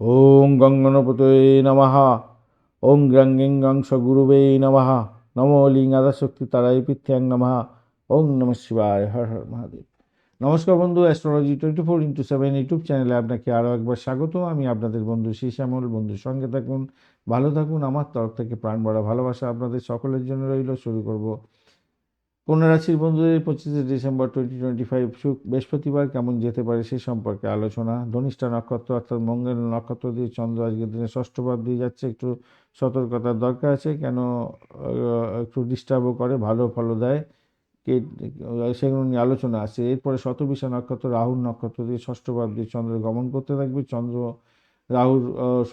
ওং গঙ্গনপতয়ে নমঃ। ওং গ্রাঙ্গিং গংস গুরুবে নমঃ। নমো লিঙ্গ আদাশক্তি তারাই পৃথ্যাং নমঃ। ওং নম শিবায়, হর হর মহাদেব। নমস্কার বন্ধু, astrology twenty four into seven YouTube চ্যানেলে আপনাকে আরও একবার স্বাগত। আমি আপনাদের বন্ধু শ্যামল বন্ধুর সঙ্গে থাকুন, ভালো থাকুন। আমার তরফ থেকে প্রাণ ভরা ভালোবাসা আপনাদের সকলের জন্য রইল। শুরু করব রাশির বন্ধুদের পঁচিশে ডিসেম্বর টোয়েন্টি টোয়েন্টি ফাইভ সুখ বৃহস্পতিবার কেমন যেতে পারে সে সম্পর্কে আলোচনা। ধনিষ্ঠা নক্ষত্র অর্থাৎ মঙ্গল নক্ষত্র দিয়ে চন্দ্র আজকের দিনে ষষ্ঠ ভাব দিয়ে যাচ্ছে। একটু সতর্কতার দরকার আছে, কেন একটু ডিস্টার্বও করে, ভালো ফলো দেয়। কে সেগুলো নিয়ে আলোচনা আছে। এরপরে শতবিশা নক্ষত্র, রাহুর নক্ষত্র দিয়ে ষষ্ঠ দিয়ে চন্দ্র গমন করতে থাকবে। চন্দ্র রাহুর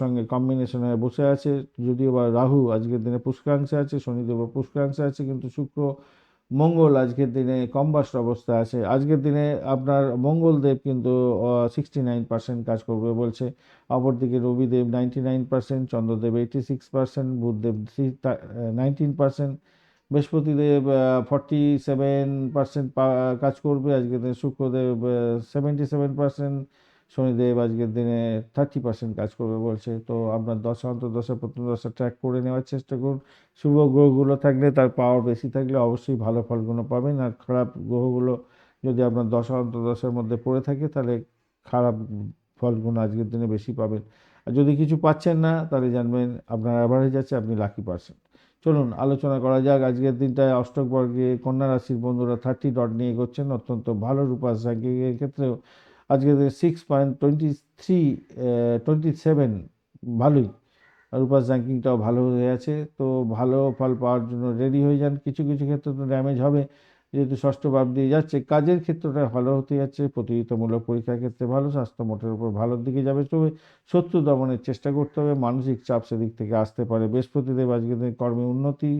সঙ্গে কম্বিনেশন হয়ে বসে আছে। যদিও বা রাহু আজকের দিনে পুষ্কাংশে আছে শনিদেব পুষ্কাংশে আছে, কিন্তু শুক্র মঙ্গল আজকের দিনে কম্বাস্ট অবস্থা আছে। আজকের দিনে আপনার মঙ্গলদেব কিন্তু সিক্সটি নাইন পার্সেন্ট কাজ করবে বলছে। অপরদিকে Rabidev ninety nine percent Chandradev eighty six percent Budhdev nineteen percent Brihaspatidev forty seven percent কাজ করবে। আজকের দিনে Shukradev seventy seven percent Shanidev আজকের দিনে থার্টি পার্সেন্ট কাজ করবে বলছে। তো আপনার দশা প্রথম দশা ট্র্যাক করে নেওয়ার চেষ্টা করুন। শুভ গ্রহগুলো থাকলে তার পাওয়ার বেশি থাকলে অবশ্যই ভালো ফলগুলো পাবেন। আর খারাপ গ্রহগুলো যদি আপনার দশা অন্তর্দশার মধ্যে পড়ে থাকে, তাহলে খারাপ ফলগুলো আজকের দিনে বেশি পাবেন। আর যদি কিছু পাচ্ছেন না, তাহলে জানবেন আপনার অ্যাভারেজ আছে, আপনি লাকি পার্সেন্ট চলুন, আলোচনা করা যাক। আজকের দিনটায় অষ্টক বর্গে কন্যা রাশির বন্ধুরা থার্টি ডট নিয়ে এগোচ্ছেন। অত্যন্ত ভালো রূপাস ক্ষেত্রেও আজকে six point twenty three twenty seven ভালোই। রূপাস র্যাঙ্কিংটাও ভালো হয়ে আছে। তো ভালো ফল পাওয়ার জন্য রেডি হয়ে যান। কিছু কিছু ক্ষেত্রে তো ড্যামেজ হবে। যেহেতু ষষ্ঠ ভাব দিয়ে যাচ্ছে, কাজের ক্ষেত্রটা ভালো হতে যাচ্ছে। প্রতিযোগিতামূলক পরীক্ষার ক্ষেত্রে ভালো, স্বাস্থ্য মোটের উপর ভালোর দিকে যাবে। তবে শত্রু দমনের চেষ্টা করতে হবে। মানসিক চাপ সেদিক থেকে আসতে পারে। বৃহস্পতিদেব আজকের দিনে কর্মে উন্নতি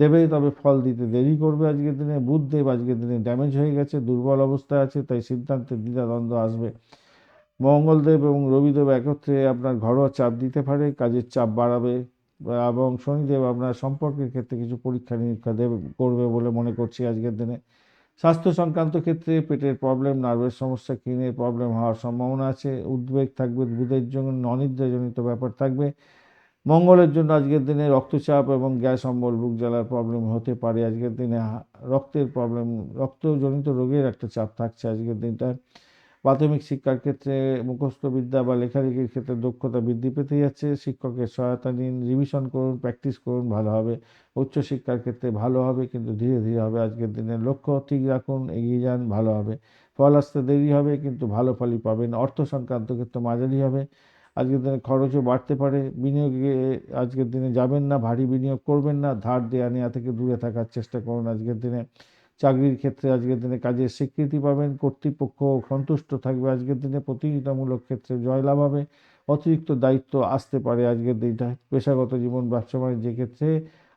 দেবে, তবে ফল দিতে দেরি করবে আজকের দিনে। বুধদেব আজকের দিনে ড্যামেজ হয়ে গেছে, দুর্বল অবস্থায় আছে, তাই সিদ্ধান্তে দ্বিধাদ্বন্দ্ব আসবে। মঙ্গলদেব এবং রবিদেব একত্রে আপনার ঘরোয়া চাপ দিতে পারে, কাজের চাপ বাড়াবে এবং শনিদেব আপনার সম্পর্কের ক্ষেত্রে কিছু পরীক্ষা নিরীক্ষা দেবে, করবে বলে মনে করছি আজকের দিনে। স্বাস্থ্য সংক্রান্ত ক্ষেত্রে পেটের প্রবলেম নার্ভের সমস্যা কিনের প্রবলেম হওয়ার সম্ভাবনা আছে। উদ্বেগ থাকবে বুধের জন্য অনিদ্রাজনিত ব্যাপার থাকবে। মঙ্গলের জন্য আজকের দিনে রক্তচাপ এবং গ্যাস অম্বল বুক জ্বালার প্রবলেম হতে পারে। আজকের দিনে রক্তের প্রবলেম রক্তজনিত রোগের একটা চাপ থাকছে আজকের দিনটায়। প্রাথমিক শিক্ষার ক্ষেত্রে মুখস্থ বিদ্যা বা লেখালেখির ক্ষেত্রে দক্ষতা বৃদ্ধি পেতে যাচ্ছে। শিক্ষকের সহায়তা নিন রিভিশন করুন প্র্যাকটিস করুন, ভালো হবে। উচ্চশিক্ষার ক্ষেত্রে ভালো হবে, কিন্তু ধীরে ধীরে হবে। আজকের দিনে লক্ষ্য, ঠিক রাখুন, এগিয়ে যান, ভালো হবে। ফল আসতে দেরি হবে, কিন্তু ভালো ফলই পাবেন। অর্থ সংক্রান্ত ক্ষেত্রে মাঝারি হবে। আজকের দিনে খরচও বাড়তে পারে, বিনিয়োগে আজকের দিনে যাবেন না, ভারী বিনিয়োগ করবেন না, ধার দেওয়া নেওয়া থেকে দূরে থাকার চেষ্টা করুন। আজকের দিনে চাকরির ক্ষেত্রে আজকের দিনে কাজের স্বীকৃতি পাবেন, কর্তৃপক্ষ সন্তুষ্ট থাকবে, আজকের দিনে প্রতিযোগিতামূলক ক্ষেত্রে জয়লাভ হবে, অতিরিক্ত দায়িত্ব আসতে পারে আজকের দিনটায় পেশাগত জীবন, ব্যবসা বাণিজ্যের ক্ষেত্রে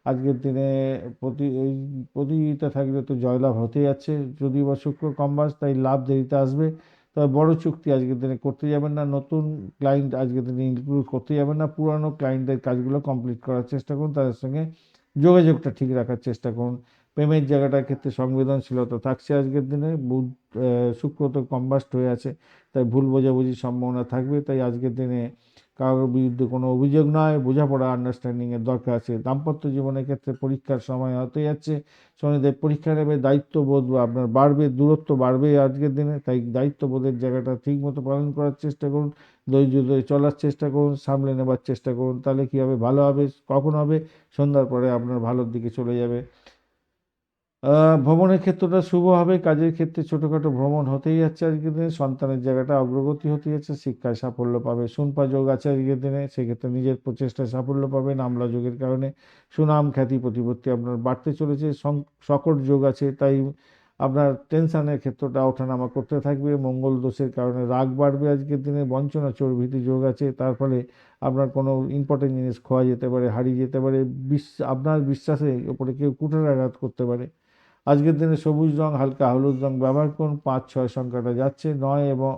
আজকের দিনে প্রতি, এই প্রতিযোগিতা থাকলে তো জয়লাভ হতে যাচ্ছে। যদি বা শুক্র কম্বাস তাই লাভ দেরিতে আসবে। তবে বড় চুক্তি আজকের দিনে করতে যাবেন না, নতুন ক্লায়েন্ট আজকের দিনে ইনক্লুড করতে যাবেন না, পুরানো ক্লায়েন্টদের কাজগুলো কমপ্লিট করার চেষ্টা করুন, তাদের সঙ্গে যোগাযোগটা ঠিক রাখার চেষ্টা করুন। প্রেমের জায়গাটার ক্ষেত্রে সংবেদনশীলতা থাকছে আজকের দিনে, বুধ শুক্র তো কম্বাস্ট হয়ে আছে, তাই ভুল বোঝাবুঝির সম্ভাবনা থাকবে, তাই আজকের দিনে কারোর বিরুদ্ধে কোনো অভিযোগ নয়, বোঝাপড়া আন্ডারস্ট্যান্ডিংয়ের দরকার আছে। দাম্পত্য জীবনের ক্ষেত্রে পরীক্ষার সময় হতে যাচ্ছে, শনিদেব পরীক্ষা নেবে, দায়িত্ববোধ আপনার বাড়বে, দূরত্ব বাড়বে আজকের দিনে, তাই দায়িত্ববোধের জায়গাটা ঠিক মতো পালন করার চেষ্টা করুন, ধৈর্য ধরে চলার চেষ্টা করুন, সামলে নেবার চেষ্টা করুন, তাহলে কী হবে? ভালো হবে, কখন হবে? সন্ধ্যার পরে আপনার ভালোর দিকে চলে যাবে। ভ্রমণের ক্ষেত্রটা শুভ হবে, কাজের ক্ষেত্রে ছোটোখাটো ভ্রমণ হতেই যাচ্ছে আজকের দিনে, সন্তানের জায়গাটা অগ্রগতি হতে যাচ্ছে, শিক্ষায় সাফল্য পাবে, সুনপা যোগ আছে আজকের দিনে, সেক্ষেত্রে নিজের প্রচেষ্টায় সাফল্য পাবে, নামলা যোগের কারণে সুনাম খ্যাতি প্রতিপত্তি আপনার বাড়তে চলেছে সকট যোগ আছে, তাই আপনার টেনশনের ক্ষেত্রটা ওঠানামা করতে থাকবে, মঙ্গল দোষের কারণে রাগ বাড়বে আজকের দিনে, বঞ্চনা চর্বিতি যোগ আছে, তার ফলে আপনার কোনো ইম্পর্টেন্ট জিনিস খোয়া যেতে পারে, হারিয়ে যেতে পারে বিশ্ব আপনার বিশ্বাসের ওপরে কেউ কুঠারাঘাত করতে পারে। আজকের দিনে সবুজ রং, হালকা হলুদ রং ব্যবহার করুন। পাঁচ, ছয় সংখ্যাটা যাচ্ছে। নয় এবং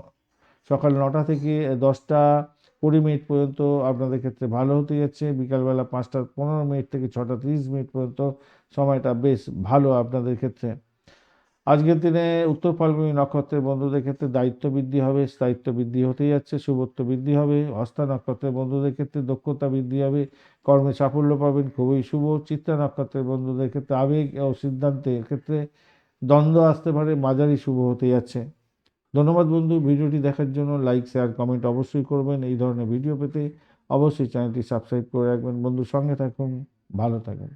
সকাল নটা থেকে দশটা কুড়ি মিনিট পর্যন্ত আপনাদের ক্ষেত্রে ভালো হতে যাচ্ছে। বিকালবেলা পাঁচটার পনেরো মিনিট থেকে ছটা তিরিশ মিনিট পর্যন্ত সময়টা বেশ ভালো আপনাদের ক্ষেত্রে। আজকের দিনে উত্তর ফাল্গুনী নক্ষত্রের বন্ধুদের ক্ষেত্রে দায়িত্ব বৃদ্ধি হবে, স্থায়িত্ব বৃদ্ধি হতেই যাচ্ছে শুভত্ব বৃদ্ধি হবে হস্তা নক্ষত্রের বন্ধুদের ক্ষেত্রে দক্ষতা বৃদ্ধি হবে, কর্মে সাফল্য পাবেন, খুবই শুভ। চিত্রা নক্ষত্রের বন্ধুদের ক্ষেত্রে আবেগ ও সিদ্ধান্তের ক্ষেত্রে দ্বন্দ্ব আসতে পারে, মাঝারি শুভ হতে যাচ্ছে। ধন্যবাদ বন্ধু, ভিডিওটি দেখার জন্য লাইক, শেয়ার, কমেন্ট অবশ্যই করবেন। এই ধরনের ভিডিও পেতে অবশ্যই চ্যানেলটি সাবস্ক্রাইব করে রাখবেন। বন্ধু, সঙ্গে থাকুন, ভালো থাকুন।